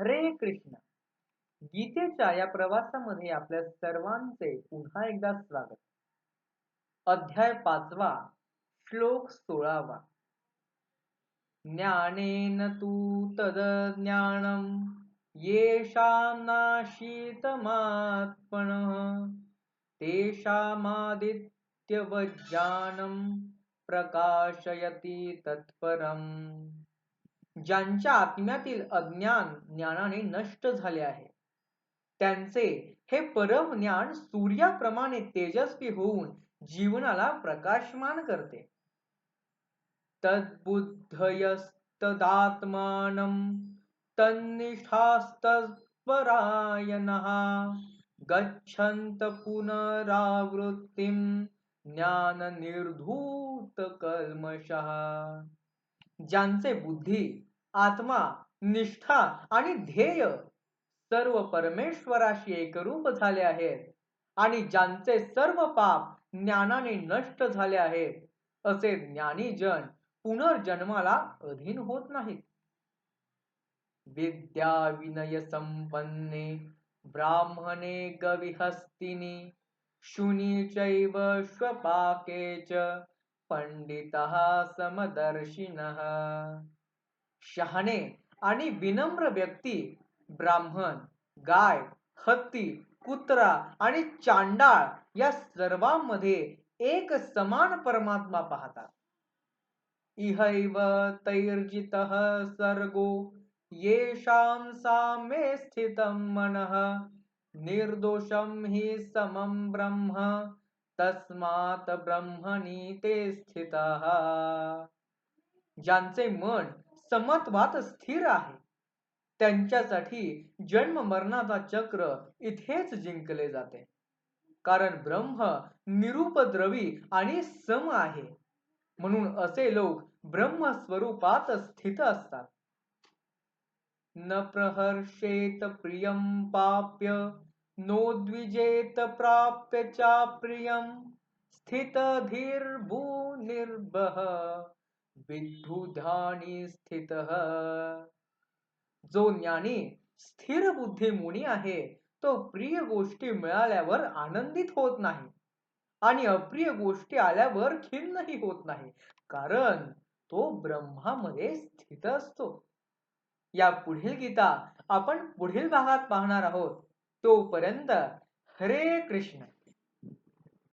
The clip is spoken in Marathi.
हरे कृष्ण. गीतेच्या या प्रवासामध्ये आपल्या सर्वांचे पुन्हा एकदा स्वागत. अध्याय पाचवा श्लोक सोळावा. ज्ञानेन तू तदज्ञानम येषां नाशीतमात्मन तेषामादित्यवज्ञानम प्रकाशयति तत्परम्. ज्यांच्या आत्म्यातील अज्ञान ज्ञानाने नष्ट झाले आहे. त्यांचे हे परम ज्ञान सूर्याप्रमाणे तेजस्वी होऊन जीवनाला प्रकाशमान करते. तद्बुद्धयस्तदात्मानं तन्निष्ठास्तत्परायणः गच्छन्त निर्धूत ज्ञाननिर्धूतकल्मषः। ज्यांचे बुद्धी आत्मा निष्ठा आणि ध्येय सर्व परमेश्वराशी एकरूप झाले आहेत आणि ज्यांचे सर्व पाप ज्ञानाने नष्ट झाले आहेत असे ज्ञानी जन पुनर्जन्माला अधीन होत नाहीत. विद्या विनय संपन्ने ब्राह्मणे गविहस्तिनी शुनी चैव श्वपाके च पंडितः समदर्शिन। शहाणे आणि विनम्र व्यक्ती ब्राह्मण गाय हत्ती कुत्रा आणि चांडाळ या सर्वांमध्ये एक समान परमात्मा पाहतात. इहैव तैर्जित सर्गो येषां सामे स्थितं मनः निर्दोषं हि समं ब्रह्म। तस्मात ब्रह्मणी ते स्थित। ज्यांचे मन समत्वात स्थिर आहे त्यांच्यासाठी जन्म मरणाचा चक्र इथेच जिंकले जाते. कारण ब्रह्म निरुपद्रवी आणि सम आहे म्हणून असे लोक ब्रह्म स्वरूपात स्थित असतात. न प्रहर्षेत प्रियम पाप्य नोद्विजेत प्राप्य चाप्रियं स्थितधीर्भूनिर्भः स्थित धीर विद्धुधानी स्थित। जो ज्ञानी स्थिर बुद्धी मुनी आहे तो प्रिय गोष्टी मिळाल्यावर आनंदित होत नाही आणि अप्रिय गोष्टी आल्यावर खिन्नही होत नाही कारण तो ब्रह्मामध्ये स्थित असतो। या पुढील गीता आपण पुढील भागात पाहणार आहोत. तोपर्यंत हरे कृष्ण.